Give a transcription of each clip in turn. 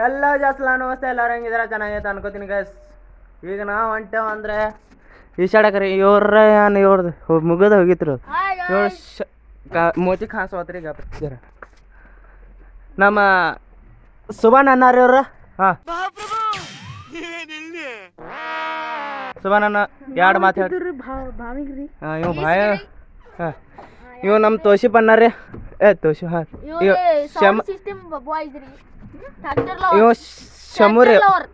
ಎಲ್ಲ ಜಾಸ್ತಿ ನಮಸ್ತೆ ಎಲ್ಲರೂ ಹೆಂಗಿದ್ರೆ ಚೆನ್ನಾಗೈತೆ ಅನ್ಕೋತೀನಿ ಗೈಸ್ ಈಗ ನಾವು ಹೊಂಟೇವ ಅಂದರೆ ಈಶಾಡಕ್ರಿ ಇವ್ರ ಏನು ಇವ್ರದ್ದು ಮುಗಿದ ಹೋಗಿತ್ರು ಇವ್ರ ಮೋತಿ ಖಾಸ್ ಹೋತ್ರಿ ಗಪ್ಪ ಜರ. ನಮ್ಮ ಸುಬಾನ್ ಅನ್ನಾರ ಇವ್ರ? ಹಾಂ. ಸುಬಾನ್ ಅಣ್ಣ ಎರಡು ಮಾತು ಹೇಳಿ ಭಾವಿಗ್ರಿ. ಹಾಂ ಇವ್ ಭಾಯ ಹಾಂ. ಇವ್ ನಮ್ಮ ತೋಶಿ ಅನ್ನಾರಿ ಏ ತೋಶಿ ಹಾಂ. ಇವ ಶಮ್ ಸಿಸ್ಟಮ್ ಶಮು ರೀ ಇವ್ ರೀ.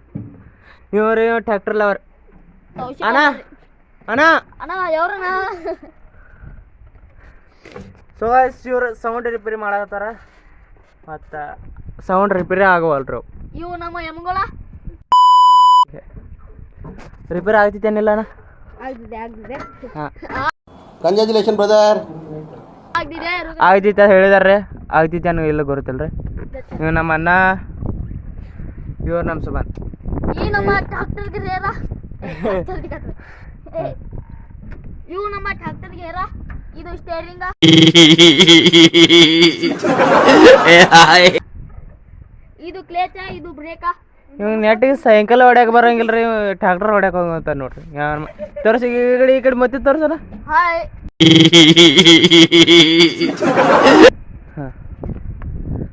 ಇವ್ರು ಇವ್ ಟ್ರ್ಯಾಕ್ಟರ್ ಲವರ್ ಅಣ್ಣ ಅಣ್ಣ. ಸೊ ಗೈಸ್ ಇವ್ರು ಸೌಂಡ್ ರಿಪೇರಿ ಮಾಡತ್ತಾರ ಮತ್ತು ಸೌಂಡ್ ರಿಪೇರಿ ಆಗವಲ್ರು. ಇವು ನಮ್ಮ ಎಮ್ಗಳ ರಿಪೇರಿ ಆಗ್ತಿತ್ತೇನಿಲ್ಲ ಅಣ್ಣ? ಹಾಂ. ಕಂಗ್ರ್ಯಾಚುಲೇಷನ್ ಬ್ರದರ್ ಆಗ್ದಿದೆ ಹೇಳಿದಾರೆ ಹೇಳಿದಾರೆ ಅನ್ನೋ ಇಲ್ಲ ಗೊತ್ತಿಲ್ಲ ರೀ ಇವ್ ನಮ್ಮ ಅಣ್ಣ ಇವ್ರು ನಮ್ಮ ಸುಮನ್ ಇವು ನಮ್ಮ ಟ್ರ್ಯಾಕ್ಟರ್ಗೆ ಹೇರ ಇದು ಸ್ಟೇರಿಂಗ? ಇದು ಕ್ಲೇಚ ಇದು ಬ್ರೇಕಾ? ಇವ್ ನೆಟ್ಟಿಗೆ ಸೈಕಲ್ ಹೊಡ್ಯಾಕ ಬರಂಗಿಲ್ರಿ ಟ್ರಾಕ್ಟರ್ ಟ್ರ್ಯಾಕ್ಟರ್ ಹೊಡ್ಯಾಕ ಹೋಗಂತ ನೋಡ್ರಿ. ತೋರ್ಸಿ ಈ ಕಡೆ ಈ ಕಡೆ ಮತ್ತೆ ಹಾಯ್. ಹಾಂ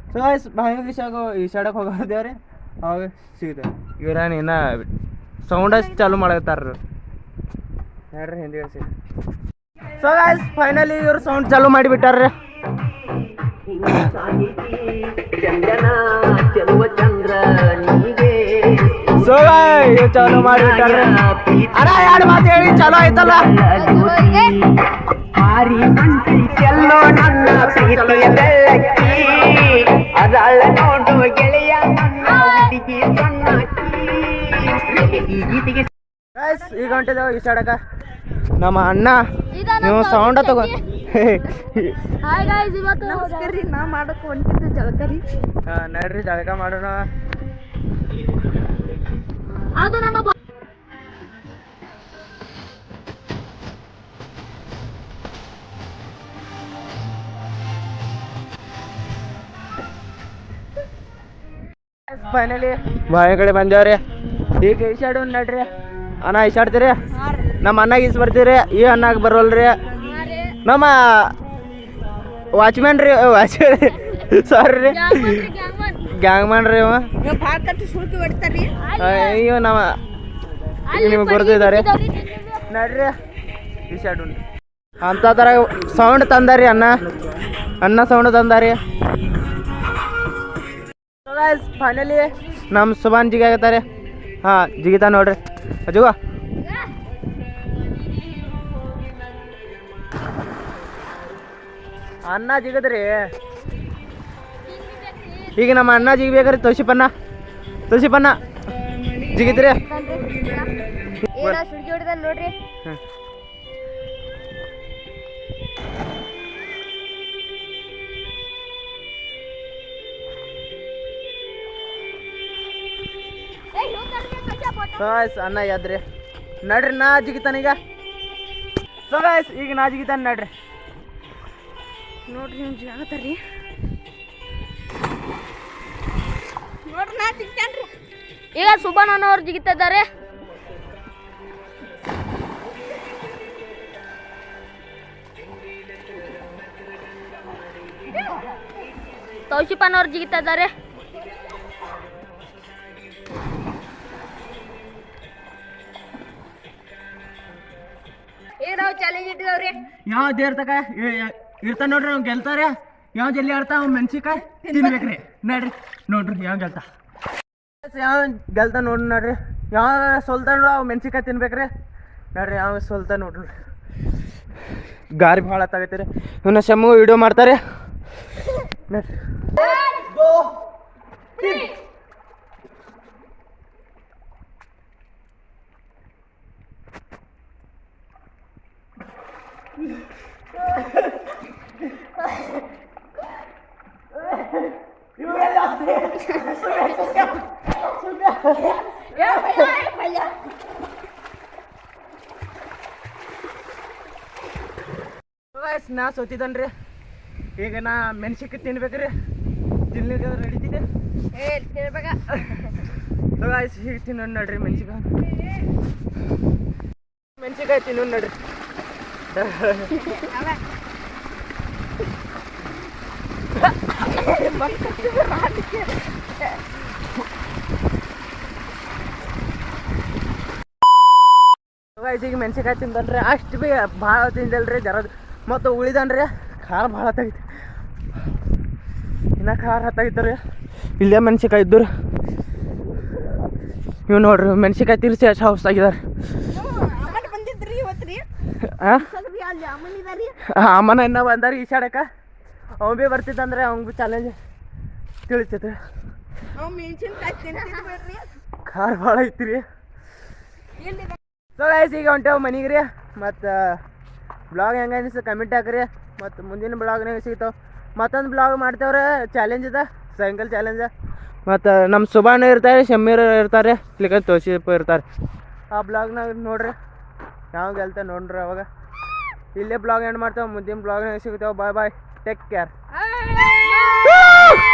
ಸೊ ಗೈಸ್ ಬಾಯಿಗೆ ಈಶಾಗ ಈಶಾಡಕ್ಕೆ ಹೋಗೋದೇವ್ರಿ ಅವಾಗ ಸಿಗುತ್ತೆ ಇವ್ರೇನು ಇನ್ನ ಸೌಂಡ್ ಅಷ್ಟು ಚಾಲು ಮಾಡತ್ತಾರ ಹೇಳ್ರಿ ಹಿಂದಿ ಸಿಗ ಸೊ ಆಯ್ಸ್ ಫೈನಲಿ ಇವ್ರು ಸೌಂಡ್ ಚಾಲು ಮಾಡಿಬಿಟ್ಟಾರ್ರಿ. ಸೊ ಇವ್ ಚಾಲು ಮಾಡಿ ಅಣ್ಣ ಎರಡು ಮಾತು ಹೇಳಿ ಚಾಲು ಆಯ್ತಲ್ಲ? ಎಲ್ಲೋ ನನ್ನ ಪ್ರೀತಿಯ ಬೆಳಕಿ. ಅದಳ ನೋಡು ಗೆಳೆಯ ನನ್ನ ಹುಡುಗಿ ಸಣ್ಣಕಿ ಈ ಗೀತೆಗೆ ಗೈಸ್ ಈಗ ಹೊಂಟಿದ್ದೇವೆ ಈಶಾಡಕ ನಮ್ಮ ಅಣ್ಣ ನೀವು ಸೌಂಡ ತಗೋ ಹಾಯ್ ಇವತ್ತು ನಮಸ್ಕಾರ ನಾ ಮಾಡಕ್ಕೆ ಹೊಂಟಿದ್ದು ಜಳಕರಿ. ಹಾ, ನಡ್ರಿ ಜಳಕ ಮಾಡೋಣ. ಅದು ನಮ್ಮ ಫೈನಲಿ ಕಡೆ ಬಂದೇವ್ರಿ. ಈಗ ಈಶಾಡು ನಡ್ರಿ. ಅಣ್ಣ ಈಶಾಡ್ತೀರಿ ನಮ್ಮ ಅಣ್ಣ ಈಸ್ ಬರ್ತೀರಿ. ಈ ಅನ್ನಾಗ ಬರೋಲ್ರಿ. ನಮ್ಮ ವಾಚ್ಮ್ಯಾನ್ ರೀ ವಾಚ್ ಸಾರಿ ರೀ. ಗ್ಯಾಂಗ್ ಮಾಡ್ರಿ ಅವ ಅಯ್ಯೋ ನಮ್ಮ ನಿಮ್ಗೆ ಗೊತ್ತಿದ್ದಾರೆ ನಡ್ರಿ ಉಂಟು. ಅಂತ ಥರ ಸೌಂಡ್ ತಂದಾರಿ ಅಣ್ಣ. ಅಣ್ಣ ಸೌಂಡ್ ತಂದಾರಿ ಫೈನಲಿ ನಮ್ಮ ಸುಬಾನ್ ಜಿಗಿ ಆಗತ್ತಾರೆ ಹಾಂ ಜಿಗಿತಾ ನೋಡ್ರಿ. ಅಜುಗ ಅನ್ನ ಜಿಗದ್ರಿ. ಈಗ ನಮ್ಮ ಅಣ್ಣ ಜಿಗ್ಬೇಕ್ರಿ ತುಳಸಿಪನ್ನ ತುಳಸಿಪನ್ನ ಜಿಗಿದ್ರಿ ನೋಡ್ರಿ. ಹ್ಮ್. ಸೋಗಾಯ್ಸ್ ಅನ್ನ ಎದ್ರಿ ನಡ್ರಿ ನಾ ಜಿಗಿತಾನೀಗ ಸೋಗಾಯ್ಸ್ ಈಗ ನಾ ಜಿಗಿತಾನ ನಡ್ರಿ. ನೋಡ್ರಿ ನೀವು ಜಾಗತ್ತಾರಿ ನಾ ಈಗ ಸುಬಾನ್ ಅನ್ನೋರು ಜಿಗಿತಿದ್ದಾರೆ. ಜಿಗಿತಾ ಇದ್ದಾರೆ ಈಗ ನಾವು ಚಾಲೆಂಜ್ ಇಟ್ಟಿದವ್ರಿ? ಯಾವ ದೇರ್ತಕ ಇರ್ತಾನ ನೋಡ್ರಿ ಅವ್ನು ಗೆಲ್ತಾರೆ. ಯಾವ ಜಲ್ಲಿ ಆಡ್ತಾ? ಅವ್ನು ಮೆಣಸಿಕಾಯಿ ತಿನ್ಬೇಕ್ರಿ. ನಡ್ರಿ ನೋಡ್ರಿ ಯಾವ ಗೆಲ್ತ? ಯಾವ ಗೆಲ್ತ ನೋಡ್ರಿ ನೋಡ್ರಿ. ಯಾವ ಸೋಲ್ತಾನ ಅವ್ ಮೆಣಸಿನ್ಕಾಯಿ ತಿನ್ಬೇಕ್ರಿ. ನೋಡ್ರಿ, ಯಾವ ಸೋಲ್ತ ನೋಡ್ರಿ. ಗಾರಿ ಭಾಳ ತಗತ್ತೀರಿ ಇವನ್ನ ಶಮ್ಮು ವಿಡಿಯೋ ಮಾಡ್ತಾರೆ. ನೋಡ್ರಿ. ನಾ ಸೋತಿದ್ದನ್ರಿ? ಈಗ ನಾ ಮೆಣಸಿಕಾಯಿ ತಿನ್ಬೇಕ್ರಿ. ತಿನ್ಲಿಕ್ಕೆ ನಡೀತಿದೆ. ಏ ತಿನ್ಬೇಕ. ಗಾಯ್ಸ್ ಹೀಗೆ ತಿನ್ನೋಣ ನೋಡ್ರಿ ಮೆಣಸಿಕಾಯಿ ಮೆಣಸಿಕಾಯಿ ತಿನ್ನೋಣ ನೋಡ್ರಿ. ಗಾಯ್ಸ್ ಈಗ ಮೆಣಸಿಕಾಯಿ ತಿಂದನ್ರಿ ಅಷ್ಟು ಭೀ ಭಾಳ ತಿಂದಲ್ರಿ ಜರ ಮತ್ತು ಉಳಿದನ್ರಿ ಖಾರ ಭಾಳ ತೆಗಿತು ಇನ್ನೂ ಖಾರ ಹತ್ತಾಗಿತ್ತು ಇಲ್ಲೇ ಮೆಣಸಿಕಾಯಿ ಇದ್ದು ನೀವು ನೋಡ್ರಿ ಮೆಣಸಿಕಾಯಿ ತಿರ್ಸಿ ಅಷ್ಟು ಹೌಸ್ ಆಗಿದಾರೆ ಅಮ್ಮನ ರೀ ಇನ್ನ ಬಂದಾರ ಈಶಾಡಕ ಅವ ಭೀ ಬರ್ತಿದ್ದಂದ್ರೆ ಅವ್ನ್ ಭೀ ಚಾಲೆಂಜ್ ತಿಳಿತೈತೆ ಮೆಣಸಿನ್ಕಾಯಿ ಖಾರ ಭಾಳ ಐತಿ ರೀ ಸೊ ಗೈಸ್ ಈಗ ಹೊಂಟೇವು ಮನೆಗೆ ರೀ ಮತ್ತು ಬ್ಲಾಗ್ ಹೆಂಗೆ ಅನಿಸ್ತು ಕಮೆಂಟ್ ಹಾಕ್ರಿ, ಮತ್ತು ಮುಂದಿನ ಬ್ಲಾಗ್ನಾಗ ಸಿಗ್ತಾವೆ ಮತ್ತೊಂದು ಬ್ಲಾಗ್ ಮಾಡ್ತೇವ್ರೆ ಚಾಲೆಂಜ್ ಇದೆ ಸೈಂಕಲ್ ಚಾಲೆಂಜ್ ಮತ್ತು ನಮ್ಮ ಸುಬಾಣ ಇರ್ತಾರೆ ಶಮ್ಮೀರ್ ಇರ್ತಾರೆ ಇಲ್ಲಿಕ ತೋಶಿಪ್ಪ ಇರ್ತಾರೆ. ಆ ಬ್ಲಾಗ್ನಾಗ ನೋಡ್ರಿ, ನಾವು ಗೆಲ್ತ ನೋಡ್ರಿ ಅವಾಗ. ಇಲ್ಲೇ ಬ್ಲಾಗ್ ಎಂಡ್ ಮಾಡ್ತೇವೆ, ಮುಂದಿನ ಬ್ಲಾಗ್ನಾಗ ಸಿಗ್ತೇವೆ ಬಾಯ್ ಬಾಯ್ ಟೇಕ್ ಕೇರ್